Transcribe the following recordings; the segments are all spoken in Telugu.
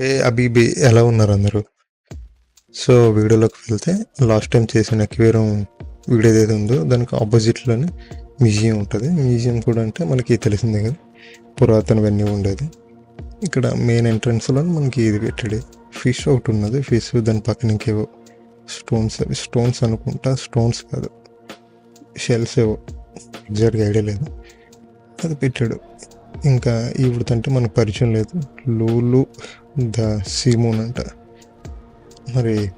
ఏ అబీబీ ఎలా ఉన్నారు అందరూ? సో వీడియోలోకి వెళ్తే లాస్ట్ టైం చేసిన అక్వేరియం వీడియో ఏదైతే ఉందో దానికి ఆపోజిట్లోనే మ్యూజియం ఉంటుంది. మ్యూజియం కూడా అంటే మనకి తెలిసిందే కదా పురాతనవన్నీ ఉండేది. ఇక్కడ మెయిన్ ఎంట్రన్స్లో మనకి ఇది పెట్టాడు. ఫిష్ ఒకటి ఉన్నది. ఫిష్ దాని పక్కన ఇంకేవో స్టోన్స్ అవి స్టోన్స్ అనుకుంటా. స్టోన్స్ కాదు. షెల్స్ ఏవో. ఎగ్జాక్ట్గా ఐడియా లేదు. అది పెట్టాడు. ఇంకా ఈవిడతంటే మనకు పరిచయం లేదు. లూలు ద సీమూన్ అంట. మరి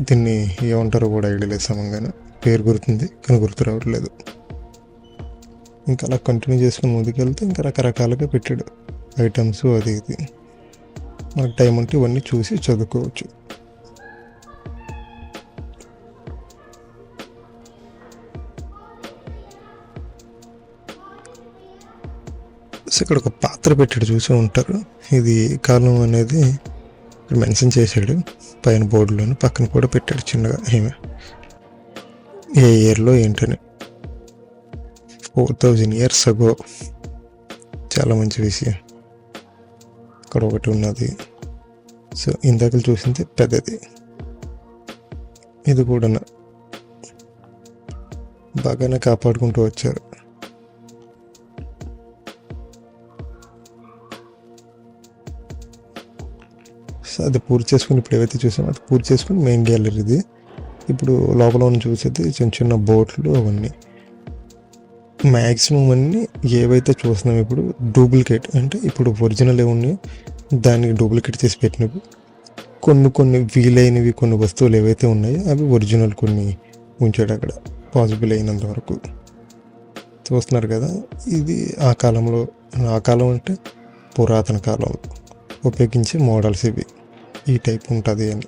దీన్ని ఏమంటారో కూడా ఐడియా లేదు సమంగానే. పేరు గుర్తుంది కానీ గుర్తు రావట్లేదు. ఇంకా అలా కంటిన్యూ చేసుకుని ముందుకెళ్తే ఇంకా రకరకాలుగా పెట్టాడు. ఐటమ్స్ అది ఇది. మనకు టైం ఉంటే ఇవన్నీ చూసి చదువుకోవచ్చు. ఇక్కడ ఒక పాత్ర పెట్టాడు చూసి ఉంటారు. ఇది కాలం అనేది ఇక్కడ మెన్షన్ చేశాడు. పైన బోర్డులోని పక్కన కూడా పెట్టాడు చిన్నగా ఏమి. ఏ ఇయర్లో ఏంటని. ఫోర్ థౌజండ్ ఇయర్స్ అగో చాలా మంచి విషయం. ఇక్కడ ఒకటి ఉన్నది. సో ఇందాక చూసింది పెద్దది. ఇది కూడా బాగానే కాపాడుకుంటూ వచ్చారు. అది పూర్తి చేసుకుని ఇప్పుడు ఏవైతే చూసామో అది పూర్తి చేసుకుని మెయిన్ గ్యాలరీది ఇప్పుడు లోపల ఉన్న చూసేది చిన్న చిన్న బోట్లు అవన్నీ. మ్యాక్సిమం అన్నీ ఏవైతే చూస్తున్నాం ఇప్పుడు డూప్లికేట్ అంటే ఇప్పుడు ఒరిజినల్ ఏమున్నాయో దానికి డూప్లికేట్ చేసి పెట్టినవి. కొన్ని కొన్ని వీలైనవి కొన్ని వస్తువులు ఏవైతే ఉన్నాయో అవి ఒరిజినల్ కొన్ని ఉంచాడు అక్కడ పాసిబుల్ అయినంత వరకు. చూస్తున్నారు కదా ఇది ఆ కాలంలో ఆ కాలం అంటే పురాతన కాలం. ఉపయోగించే మోడల్స్ ఇవి. ఈ టైప్ ఉంటుంది అని.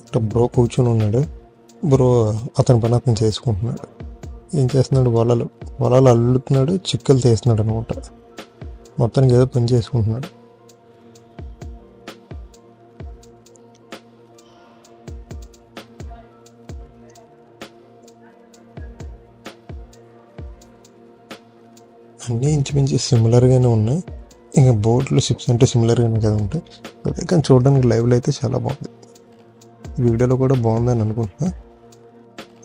ఇక్కడ బ్రో కూర్చొని ఉన్నాడు. బ్రో అతని పని అతను చేసుకుంటున్నాడు. ఏం చేస్తున్నాడు? వలలు. వలలు అల్లుతున్నాడు చిక్కలు తీస్తున్నాడు అనమాట మొత్తానికి ఏదో పని చేసుకుంటున్నాడు. అన్నీ ఇంచుమించు సిమిలర్గానే ఉన్నాయి. ఇంకా బోట్లు షిప్స్ అంటే సిమిలర్గానే కదా ఉంటాయి. అదే కానీ చూడడానికి లైవ్లో అయితే చాలా బాగుంది. వీడియోలో కూడా బాగుందని అనుకుంటున్నాను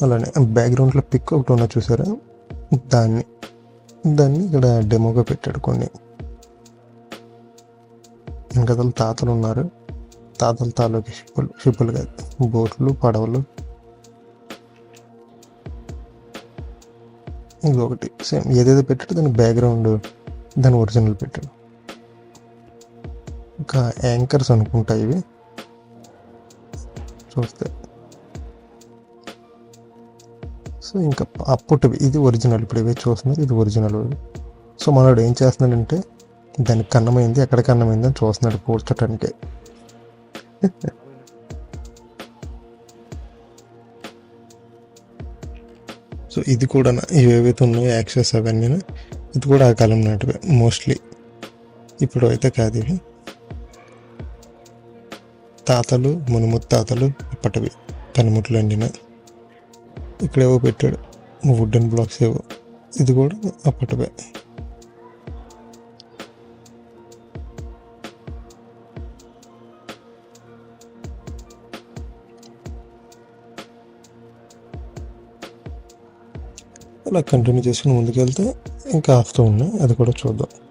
అలానే బ్యాక్గ్రౌండ్లో పిక్ ఒకటి ఉన్న చూసారా? దాన్ని దాన్ని ఇక్కడ డెమోగా పెట్టాడు కొన్ని. ఇంకా తాతలు ఉన్నారు. తాతల తాలూకి షిప్పులు షిప్పులు కాదు బోట్లు పడవలు. ఇది ఒకటి సేమ్ ఏదైతే పెట్టాడు దాని బ్యాక్గ్రౌండ్ దాని ఒరిజినల్ పెట్టాడు. ఇంకా యాంకర్స్ అనుకుంటా ఇవి. చూస్తే. సో ఇంకా అప్పటివి ఇది ఒరిజినల్ ఇప్పుడు ఇవే చూస్తున్నారు ఇది ఒరిజినల్ సో మనోడు ఏం చేస్తున్నాడంటే దానికి కన్నమైంది ఎక్కడ కన్నమైంది అని చూస్తున్నాడు కూర్చోటానికి. సో ఇది కూడా ఇవేవైతే ఉన్నాయో యాక్సెస్ అవన్నీ ఇది కూడా ఆ కాలం నాటివే మోస్ట్లీ ఇప్పుడు అయితే కాదు ఇవి. తాతలు మునుముత్తాతలు ఇప్పటివి పనిముట్లు అండిన. ఇక్కడేవో పెట్టాడు. వుడెన్ బ్లాక్స్ ఏవో. ఇది కూడా అప్పటివే. అలా కంటిన్యూ చేసుకుని ముందుకెళ్తే ఇంకా ఆఫ్తో ఉన్నాయి. అది కూడా చూద్దాం.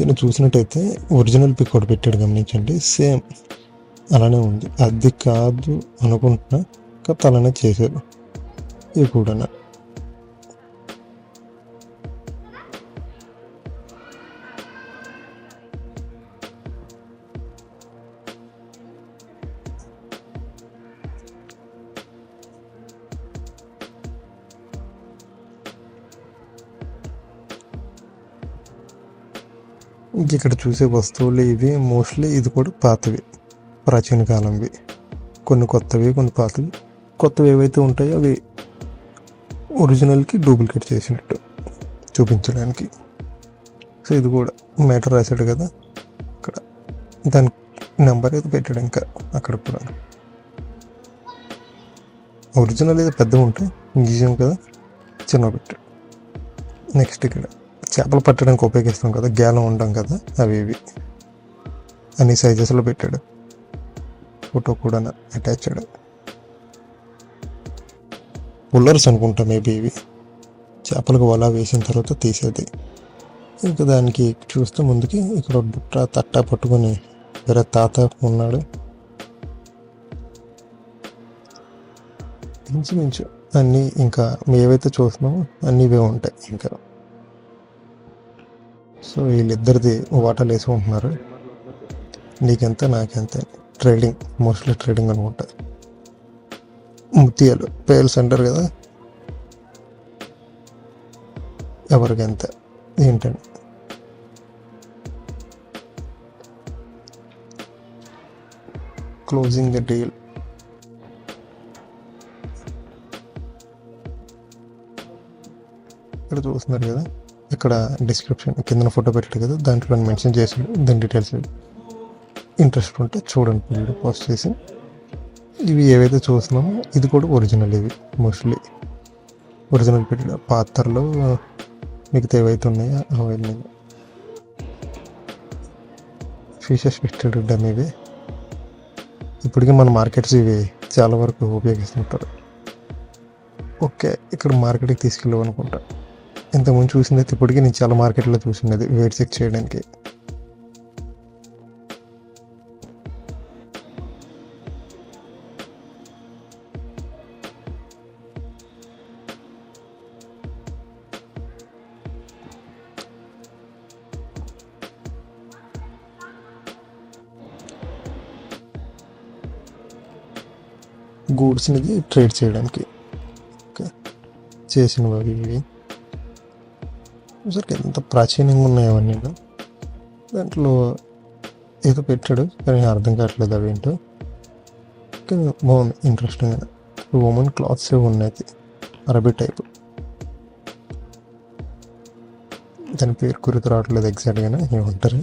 దీన్ని చూసినట్టయితే ఒరిజినల్ పిక్ ఒకటి పెట్టాడు గమనించండి. సేమ్ అలానే ఉంది. అది కాదు అనుకుంటున్నా కాకపోతే అలానే చేశారు. ఇది కూడా ఇక్కడ చూసే వస్తువులు ఇవి. మోస్ట్లీ ఇది కూడా పాతవి. ప్రాచీన కాలంవి. కొన్ని కొత్తవి కొన్ని పాతవి. కొత్తవి ఏవైతే ఉంటాయో అవి ఒరిజినల్కి డూప్లికేట్ చేసినట్టు చూపించడానికి. సో ఇది కూడా మ్యాటర్ రాశాడు కదా. ఇక్కడ దాని నెంబర్ అయితే పెట్టాడు ఇంకా అక్కడ కూడా. ఒరిజినల్ అయితే పెద్దగా ఉంటాయి మ్యూజియం కదా చిన్న పెట్టాడు. నెక్స్ట్ ఇక్కడ. చేపలు పట్టడానికి ఉపయోగిస్తాం కదా గ్యాలం ఉంటాం కదా అవి ఇవి. అన్ని సైజెస్లో పెట్టాడు. ఫోటో కూడా అటాచ్డ్ పుల్లర్స్ అనుకుంటా మేబీ ఇవి. చేపలకు వల వేసిన తర్వాత తీసేది. ఇంకా దానికి చూస్తే ముందుకి ఇక్కడ బుట్ట తట్ట పట్టుకొని వేరే తాత ఉన్నాడు. ఇంచుమించు అన్నీ ఇంకా మేవైతే చూస్తున్నామో అన్నీ ఇవే ఉంటాయి ఇంకా. సో వీళ్ళిద్దరిది వాటలు వేసుకుంటున్నారు. నీకెంత నాకెంత? ట్రేడింగ్ మోస్ట్లీ ట్రేడింగ్ అనుకుంటా. ముత్యాలు పేల్స్ అంటారు కదా? ఎవరికి ఎంత ఏంటండి? Closing the deal. ఇక్కడ చూస్తున్నారు కదా? ఇక్కడ డిస్క్రిప్షన్ కింద ఫోటో పెట్టాడు కదా దాంట్లో మెన్షన్ చేసాడు దాని డీటెయిల్స్ ఇంట్రెస్ట్ ఉంటే చూడండి వీడియో పోస్ట్ చేసి. ఇవి ఏవైతే చూస్తున్నామో ఇది కూడా ఒరిజినల్ ఇవి మోస్ట్లీ ఒరిజినల్ పెట్టాడు. పాత్రలో మిగతా ఏవైతే ఉన్నాయో అవన్నీ. ఫీచర్స్ పెట్టాడు డమ్ ఇవి. ఇప్పటికీ మన మార్కెట్స్ ఇవి చాలా వరకు ఉపయోగిస్తుంటారు. ఓకే ఇక్కడ మార్కెట్కి తీసుకెళ్ళావు అనుకుంటా. ఇంతకుముందు చూసింది అయితే ఇప్పటికీ నేను చాలా మార్కెట్లో చూసినది వెయిట్ చెక్ చేయడానికి. గూడ్స్ని ట్రేడ్ చేయడానికి. చేసిన చేసినవి అవి ఇవి సరికి ఎంత ప్రాచీనంగా ఉన్నాయి అవన్నీ దాంట్లో ఏదో పెట్టాడు కానీ అర్థం కావట్లేదు అవి ఏంటో కానీ బాగుంది ఇంట్రెస్టింగ్ ఉమెన్ క్లాత్స్ ఉన్నాయి అరబీ టైప్ దాని పేరు గుర్తు రావట్లేదు ఎగ్జాక్ట్గానే ఏమంటారు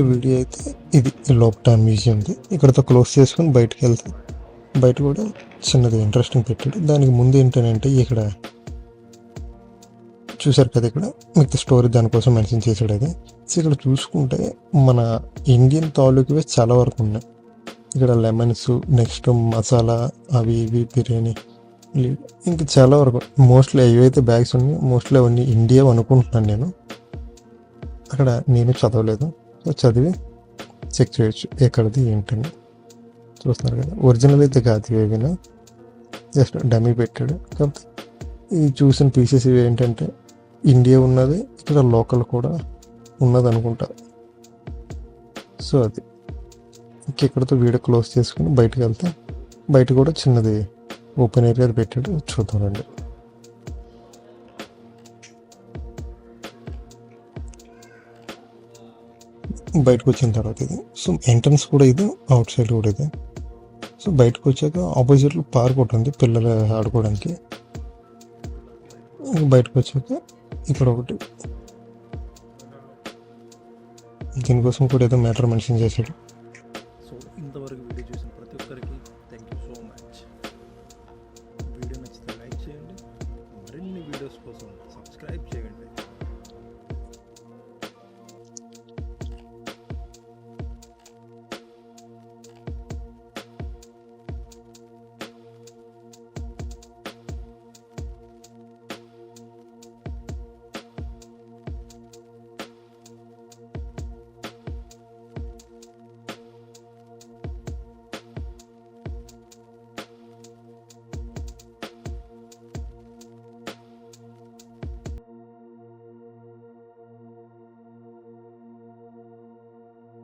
వీడియో అయితే ఇది. లోపట మ్యూజియంది ఇక్కడతో క్లోజ్ చేసుకొని బయటకు వెళ్తే బయట కూడా చిన్నది ఇంట్రెస్టింగ్ పెట్టాడు. దానికి ముందు ఏంటంటే ఇక్కడ చూసారు కదా ఇక్కడ? మీకు స్టోరీ దానికోసం మెన్షన్ చేశాడు అది. సో ఇక్కడ చూసుకుంటే మన ఇండియన్ తాలూకువే చాలా వరకు ఉన్నాయి. ఇక్కడ లెమన్స్ నెక్స్ట్ మసాలా అవి ఇవి బిర్యానీ ఇంకా చాలా వరకు మోస్ట్లీ ఏవైతే బ్యాగ్స్ ఉన్నాయో మోస్ట్లీ అవన్నీ ఇండియా అనుకుంటున్నాను నేను. అక్కడ నేను చదవలేదు. సో చదివి చెక్ చేయొచ్చు ఎక్కడిది ఏంటని చూస్తున్నారు కదా. ఒరిజినల్ అయితే కాదు ఇవేవినా జస్ట్ డమ్మీ పెట్టాడు. కాకపోతే ఈ చూసిన పీసెస్ ఇవి ఏంటంటే ఇండియా ఉన్నది ఇక్కడ లోకల్ కూడా ఉన్నది అనుకుంటా. సో అది. ఇంకెక్కడితో వీడియో క్లోజ్ చేసుకుని బయటకు వెళ్తే బయట కూడా చిన్నది ఓపెన్ ఏరియా పెట్టాడు. చూద్దామండి బయటకు వచ్చిన తర్వాత ఇది. సో ఎంట్రన్స్ కూడా ఇది అవుట్ సైడ్ కూడా ఇది. సో బయటకు వచ్చాక ఆపోజిట్లో పార్క్ ఒకటి ఉంది పిల్లలు ఆడుకోవడానికి. బయటకు వచ్చాక ఇక్కడ ఒకటి. దీనికోసం కూడా ఏదో మ్యాటర్ మెన్షన్ చేశాడు. సో ఇంతవరకు వీడియో చూసిన ప్రతి ఒక్కరికి thank you so much video నచ్చితే లైక్ చేయండి. మరిన్ని వీడియోస్ కోసం